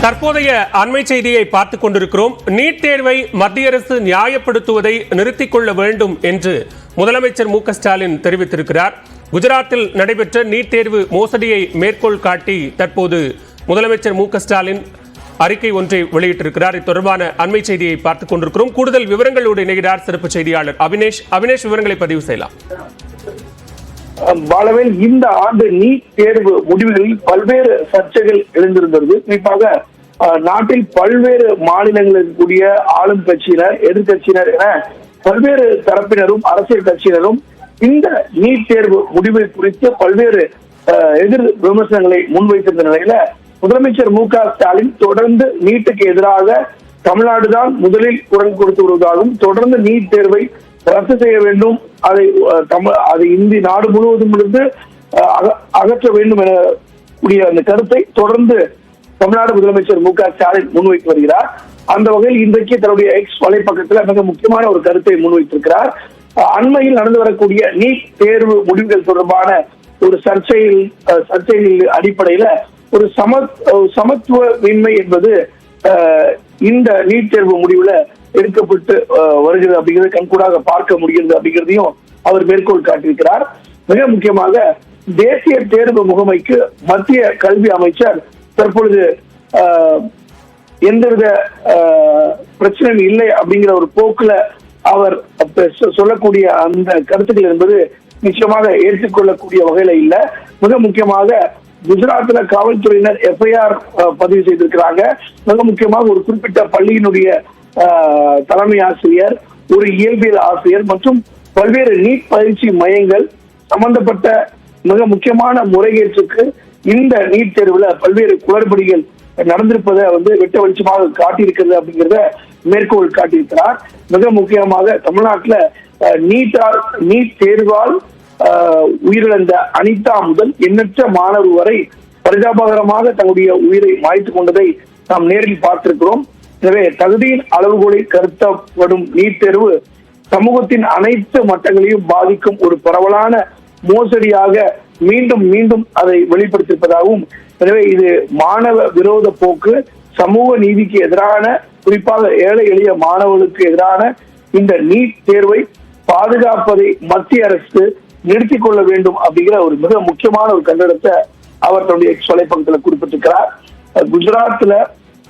தற்போதைய அண்மை செய்தியை பார்த்துக் கொண்டிருக்கிறோம். நீட் தேர்வை மத்திய அரசு நியாயப்படுத்துவதை நிறுத்திக் கொள்ள வேண்டும் என்று முதலமைச்சர் மு ஸ்டாலின் தெரிவித்திருக்கிறார். குஜராத்தில் நடைபெற்ற நீட் தேர்வு மோசடியை மேற்கோள் காட்டி தற்போது முதலமைச்சர் மு ஸ்டாலின் அறிக்கை ஒன்றை வெளியிட்டிருக்கிறார். இது தொடர்பான அண்மை செய்தியை பார்த்துக் கொண்டிருக்கிறோம். கூடுதல் விவரங்களோடு இணைகிறார் சிறப்பு செய்தியாளர் அபினேஷ். அபினேஷ் விவரங்களை பதிவு செய்யலாம். பாலவேல் இந்த ஆண்டு நீட் தேர்வு முடிவுகளில் பல்வேறு சர்ச்சைகள் எழுந்திருந்தது. குறிப்பாக நாட்டில் பல்வேறு மாநிலங்களில் இருக்கக்கூடிய ஆளும் கட்சியினர் எதிர்கட்சியினர் என பல்வேறு தரப்பினரும் அரசியல் கட்சியினரும் இந்த நீட் தேர்வு முடிவு குறித்து பல்வேறு எதிர் விமர்சனங்களை முன்வைத்திருந்த நிலையில முதலமைச்சர் மு க ஸ்டாலின் தொடர்ந்து நீட்டுக்கு எதிராக தமிழ்நாடுதான் முதலில் குரல் கொடுத்து வருவதாகவும் தொடர்ந்து நீட் தேர்வை ரத்து செய்ய வேண்டும். அதை தமிழ் அதை இந்தி நாடு முழுவதும் இருந்து அஹ், அக- அகற்ற வேண்டும் என கூடிய அந்த கருத்தை தொடர்ந்து தமிழ்நாடு முதலமைச்சர் மு க ஸ்டாலின் முன்வைத்து வருகிறார். அந்த வகையில் இன்றைக்கு தன்னுடைய எக்ஸ் வலைப்பக்கத்தில் மிக முக்கியமான ஒரு கருத்தை முன்வைத்திருக்கிறார். அண்மையில் நடந்து வரக்கூடிய நீட் தேர்வு முடிவுகள் தொடர்பான ஒரு சர்ச்சையில் சர்ச்சையில் அடிப்படையில ஒரு சம சமத்துவ சமத்துவமின்மை என்பது இந்த நீட் தேர்வு முடிவுல எடுக்கப்பட்டு வருகிறது அப்படிங்கிறது கண்கூடாக பார்க்க முடிகிறது அப்படிங்கிறதையும் அவர் மேற்கோள் காட்டியிருக்கிறார். மிக முக்கியமாக தேசிய தேர்வு முகமைக்கு மத்திய கல்வி அமைச்சர் தற்பொழுது எந்தவித பிரச்சனையும் இல்லை அப்படிங்கிற ஒரு போக்குல அவர் சொல்லக்கூடிய அந்த கருத்துக்கள் என்பது நிச்சயமாக ஏற்றுக்கொள்ளக்கூடிய வகையில இல்ல. மிக முக்கியமாக குஜராத்ல காவல்துறையினர் எஃப்ஐஆர் பதிவு செய்திருக்கிறாங்க. மிக முக்கியமாக ஒரு குறிப்பிட்ட பள்ளியினுடைய தலைமை ஆசிரியர் ஒரு இயல்பியல் ஆசிரியர் மற்றும் பல்வேறு நீட் பயிற்சி மையங்கள் சம்பந்தப்பட்ட மிக முக்கியமான முறைகேட்டுக்கு இந்த நீட் தேர்வுல பல்வேறு குளறுபடிகள் நடந்திருப்பதை வந்து வெட்ட வெளிச்சமாக காட்டியிருக்கிறது அப்படிங்கிறத மேற்கோள் காட்டியிருக்கிறார். மிக முக்கியமாக தமிழ்நாட்டுல நீட்டால் நீட் தேர்வால் உயிரிழந்த அனிதா முதல் எண்ணற்ற மாணவர் வரை பரிதாபகரமாக தங்களுடைய உயிரை மாய்த்து கொண்டதை நாம் நேரில் பார்த்திருக்கிறோம். எனவே தகுதியின் அளவுகோலை கருத்தப்படும் நீட் தேர்வு சமூகத்தின் அனைத்து மட்டங்களையும் பாதிக்கும் ஒரு பரவலான மோசடியாக மீண்டும் மீண்டும் அதை வெளிப்படுத்தியிருப்பதாகவும் எனவே இது மாணவ விரோத போக்கு சமூக நீதிக்கு எதிரான குறிப்பாக ஏழை எளிய மாணவர்களுக்கு எதிரான இந்த நீட் தேர்வை பாதுகாப்பதை மத்திய அரசு நிறுத்திக் கொள்ள வேண்டும் அப்படிங்கிற ஒரு மிக முக்கியமான ஒரு கண்டனத்தை அவர் தன்னுடைய எக்ஸ் குறிப்பிட்டிருக்கிறார். குஜராத்ல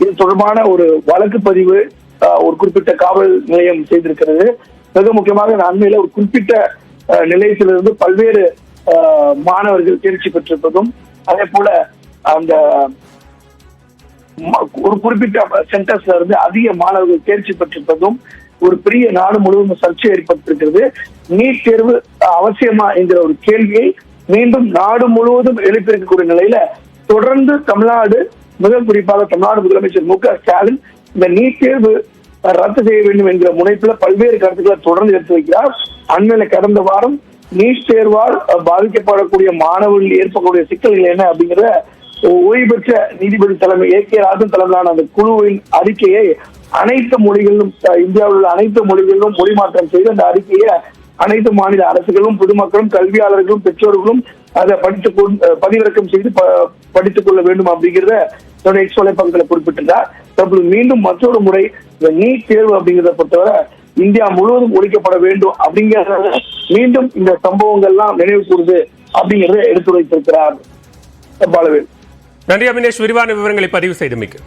இது தொடர்பான ஒரு வழக்கு பதிவு ஒரு குறிப்பிட்ட காவல் நிலையம் செய்திருக்கிறது. மிக முக்கியமாக இந்த அண்மையில ஒரு குறிப்பிட்ட நிலையத்திலிருந்து பல்வேறு மாணவர்கள் தேர்ச்சி பெற்றிருப்பதும் அதே போல அந்த ஒரு குறிப்பிட்ட சென்டர்ஸ்ல இருந்து அதிக மாணவர்கள் தேர்ச்சி பெற்றிருப்பதும் ஒரு பெரிய நாடு முழுவதும் சர்ச்சை ஏற்பட்டிருக்கிறது. நீட் தேர்வு அவசியமா என்கிற ஒரு கேள்வியை மீண்டும் நாடு முழுவதும் எழுப்பியிருக்கக்கூடிய நிலையில தொடர்ந்து தமிழ்நாடு முதல் குறிப்பாக தமிழ்நாடு முதலமைச்சர் மு க ஸ்டாலின் இந்த நீட் தேர்வு ரத்து செய்ய வேண்டும் என்கிற முனைப்புல பல்வேறு கருத்துக்களை தொடர்ந்து எடுத்து வைக்கிறார். அண்மையில கடந்த வாரம் நீட் தேர்வால் பாதிக்கப்படக்கூடிய மாணவர்கள் ஏற்படக்கூடிய சிக்கல்கள் என்ன அப்படிங்கிறத ஓய்வு பெற்ற நீதிபதி தலைமை ஏ கே ராஜன் தலைமையிலான அந்த குழுவின் அறிக்கையை அனைத்து மொழிகளிலும் இந்தியாவில் உள்ள அனைத்து மொழிகளிலும் மொழி மாற்றம் செய்து அந்த அறிக்கையை அனைத்து மாநில அரசுகளும் பொதுமக்களும் கல்வியாளர்களும் பெற்றோர்களும் அதை படித்துக் கொண்டு பதிவிறக்கம் செய்து ப- படித்துக் கொள்ள வேண்டும் அப்படிங்கிறத தன்னுடைய எக்ஸ் வலைப்பக்கங்களை குறிப்பிட்டிருந்தார் தற்போது மீண்டும் மற்றொரு முறை இந்த நீட் தேர்வு அப்படிங்கிறத பொறுத்தவரை இந்தியா முழுவதும் ஒழிக்கப்பட வேண்டும் அப்படிங்கிறத மீண்டும் இந்த சம்பவங்கள்லாம் நினைவு கூறுது அப்படிங்கிறத எடுத்துரைத்திருக்கிறார் பாலவேல். நன்றி அபினேஷ். விரிவான விவரங்களை பதிவு செய்தமைக்கு